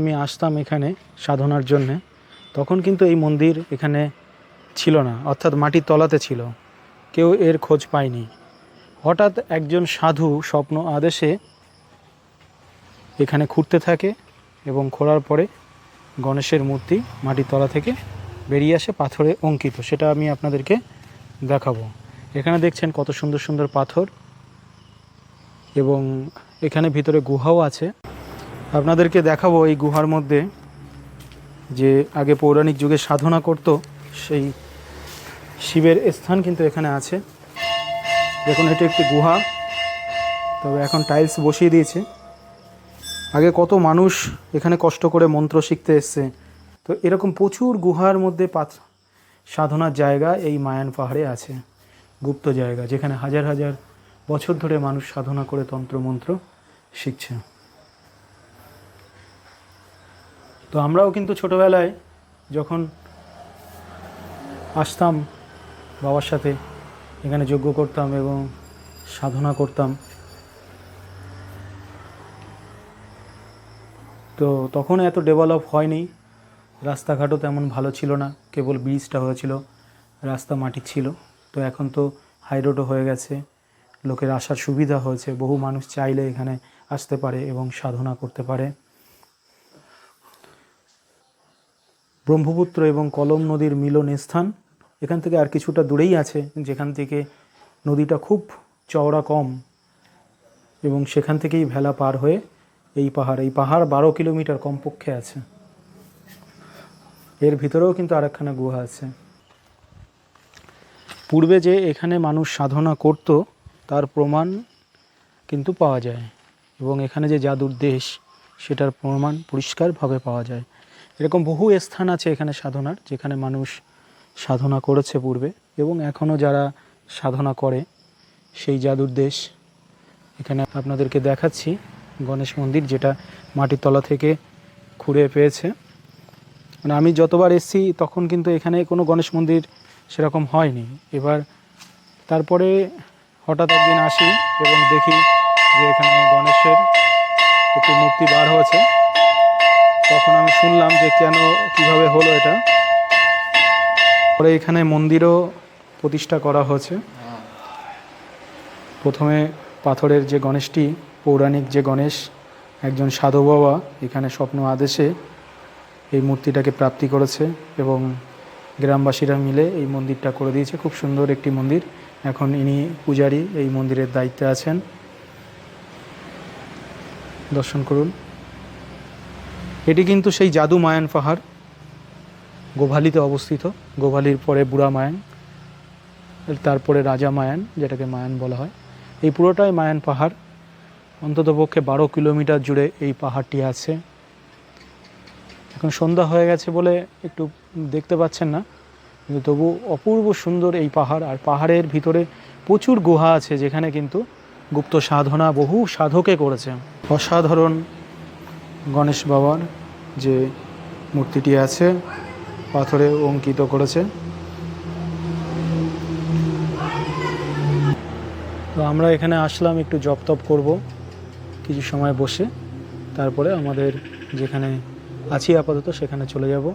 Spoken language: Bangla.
আমি আসতাম এখানে সাধনার জন্যে, তখন কিন্তু এই মন্দির এখানে ছিল না, অর্থাৎ মাটির তলাতে ছিল। কেউ এর খোঁজ পায়নি। হঠাৎ একজন সাধু স্বপ্ন আদেশে এখানে খুঁড়তে থাকে এবং খোঁড়ার পরে গণেশের মূর্তি মাটির তলা থেকে বেরিয়ে আসে পাথরে অঙ্কিত। সেটা আমি আপনাদেরকে দেখাবো। এখানে দেখছেন কত সুন্দর সুন্দর পাথর এবং এখানে ভিতরে গুহাও আছে। আপনাদেরকে দেখাবো এই গুহার মধ্যে যে আগে পৌরাণিক যুগে সাধনা করত, সেই শিবের স্থান কিন্তু এখানে আছে। দেখুন, এটি একটি গুহা। তবে এখন টাইলস বসিয়ে দিয়েছে। আগে কত মানুষ এখানে কষ্ট করে মন্ত্র শিখতে এসছে। তো এরকম প্রচুর গুহার মধ্যে পাথ সাধনার জায়গা এই মায়ান পাহাড়ে আছে। গুপ্ত জায়গা, যেখানে হাজার হাজার বছর ধরে মানুষ সাধনা করে তন্ত্রমন্ত্র শিখছে। তো আমরাও কিন্তু ছোটোবেলায় যখন আসতাম বাবার সাথে, এখানে যজ্ঞ করতাম এবং সাধনা করতাম। তো তখন এত ডেভেলপ হয়নি। রাস্তাঘাটও তেমন ভালো ছিল না, কেবল ব্রিজটা হয়েছিল, রাস্তা মাটির ছিল। তো এখন তো হাই রোডও হয়ে গেছে, লোকের আসার সুবিধা হয়েছে, বহু মানুষ চাইলে এখানে আসতে পারে এবং সাধনা করতে পারে। ব্রহ্মপুত্র এবং কলম নদীর মিলন স্থান, এখান থেকে আর কিছুটা দূরেই আছে, যেখান থেকে নদীটা খুব চওড়া কম, এবং সেখান থেকেই ভেলা পার হয়ে এই পাহাড় এই পাহাড় বারো কিলোমিটার কমপক্ষে আছে। এর ভিতরেও কিন্তু আরেকখানা গুহা আছে। পূর্বে যে এখানে মানুষ সাধনা করত, তার প্রমাণ কিন্তু পাওয়া যায়, এবং এখানে যে জাদুর দেশ, সেটার প্রমাণ পরিষ্কারভাবে পাওয়া যায়। এরকম বহু স্থান আছে এখানে সাধনার, যেখানে মানুষ সাধনা করেছে পূর্বে এবং এখনও যারা সাধনা করে, সেই জাদুর দেশ। এখানে আপনাদেরকে দেখাচ্ছি গণেশ মন্দির, যেটা মাটির তলা থেকে খুঁড়ে পেয়েছে। মানে আমি যতবার এসেছি, তখন কিন্তু এখানে কোনো গণেশ মন্দির সেরকম হয়নি। এবার তারপরে হঠাৎ একদিন আসি এবং দেখি যে এখানে গণেশের একটি মূর্তি বার হয়েছে। তখন আমি শুনলাম যে কেন, কীভাবে হলো এটা। পরে এখানে মন্দিরও প্রতিষ্ঠা করা হয়েছে। প্রথমে পাথরের যে গণেশটি, পৌরাণিক যে গণেশ, একজন সাধু বাবা এখানে স্বপ্ন আদেশে এই মূর্তিটাকে প্রাপ্তি করেছে এবং গ্রামবাসীরা মিলে এই মন্দিরটা করে দিয়েছে। খুব সুন্দর একটি মন্দির। এখন ইনি পূজারী, এই মন্দিরের দায়িত্বে আছেন। দর্শন করুন। এটি কিন্তু সেই জাদু মায়ান পাহাড়, গোভালিতে অবস্থিত। গোভালির পরে বুড়া মায়ান, তারপরে রাজা মায়ান, যেটাকে মায়ান বলা হয়। এই পুরোটাই মায়ান পাহাড়। অন্ততপক্ষে বারো কিলোমিটার জুড়ে এই পাহাড়টি আছে। এখন সন্ধ্যা হয়ে গেছে বলে একটু দেখতে পাচ্ছেন না, কিন্তু তবু অপূর্ব সুন্দর এই পাহাড়। আর পাহাড়ের ভিতরে প্রচুর গুহা আছে, যেখানে কিন্তু গুপ্ত সাধনা বহু সাধকে করেছে। অসাধারণ গণেশ বাবার যে মূর্তিটি আছে, পাথরে অঙ্কিত করেছে। তো আমরা এখানে আসলাম, একটু জপ তপ করব কিছু সময় বসে। তারপরে আমাদের যেখানে আছি আপাতত সেখানে চলে যাব।